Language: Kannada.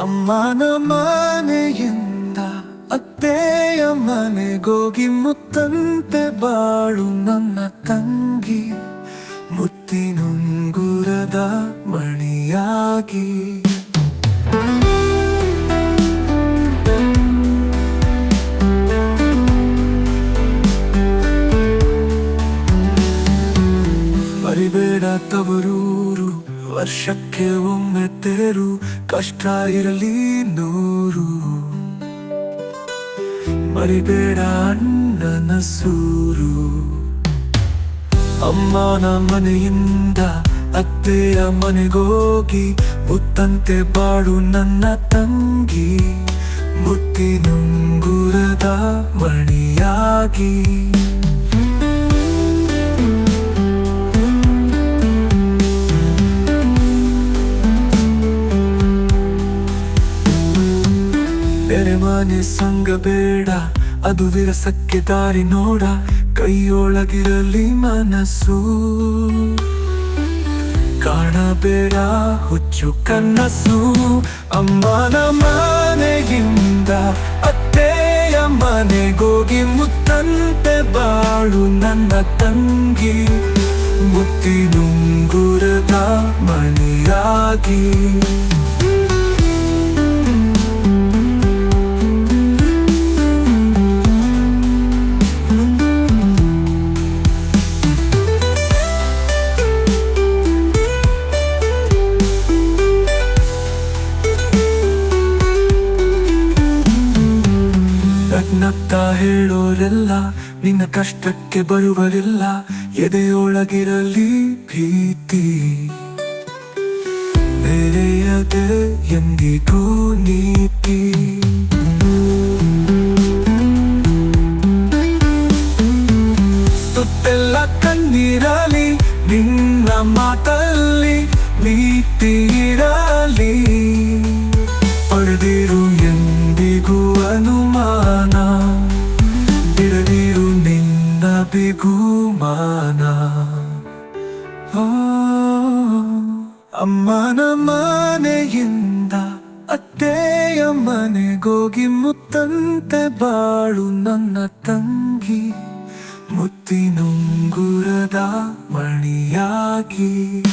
ಅಮ್ಮನ ಮನೆಯಿಂದ ಅತ್ತೆಯ ಮನೆಗೋಗಿ ಮುತ್ತಂತೆ ಬಾಳು ನನ್ನ ತಂಗಿ. ಮುತ್ತಿನುಂಗುರದ ಮಣಿಯಾಗಿ. ಬರಿಬೇಡ ತವರೂರು ವರ್ಷಕ್ಕೆ ಒಮ್ಮೆ ತೇರು, ಕಷ್ಟ ಇರಲಿ ನೂರು. ಮರಿಬೇಡ ಅಣ್ಣನ ಸೂರು. ಅಮ್ಮನ ಮನೆಯಿಂದ ಅತ್ತೆಯ ಮನೆಗೋಗಿ, ಮುತ್ತಂತೆ ಬಾಡು ನನ್ನ ತಂಗಿ. ಮುತ್ತಿನುಂಗುರದ ಮಣಿಯಾಗಿ. ಬೇರೆ ಮನೆ ಸಂಗ ಬೇಡ, ಅದು ವಿರಸಕ್ಕೆ ದಾರಿ ನೋಡ, ಕೈಯೊಳಗಿರಲಿ ಮನಸ್ಸು. ಕಾಣಬೇಡ ಹುಚ್ಚು ಕನಸು, ಅಮ್ಮನ ಮನೆಯಿಂದ, ಅತ್ತೆಯ ಮನೆಗೋಗಿ ಮುತ್ತಂತೆ ಬಾಳು ನನ್ನ ತಂಗಿ. ಮುತ್ತಿನುಂಗುರದ ಮಣಿಯಾಗಿ. ಹೇಳೋರೆಲ್ಲ, ನಿನ್ನ ಕಷ್ಟಕ್ಕೆ ಬರುವರಿಲ್ಲ ಎದೆಯೊಳಗಿರಲಿ ಭೀತಿ ಬೇರೆಯದೆ ಎಂದಿಗೂ ನೀತಿ. ಸುತ್ತೆಲ್ಲ ಕಣ್ಣೀರಲಿ ನಿನ್ನ ಮಾತಲ್ಲಿ ನೀತಿ ಇರಲಿ. ಪಡೆದಿರು ಬಿಗುಮಾನ ಅಮ್ಮನ ಮನೆಯಿಂದ ಅತ್ತೆಯ ಮನೆಗೋಗಿ ಮುತ್ತಂತೆ ಬಾಳು ನನ್ನ ತಂಗಿ. ಮುತ್ತಿನುಂಗುರದ ಮಣಿಯಾಗಿ.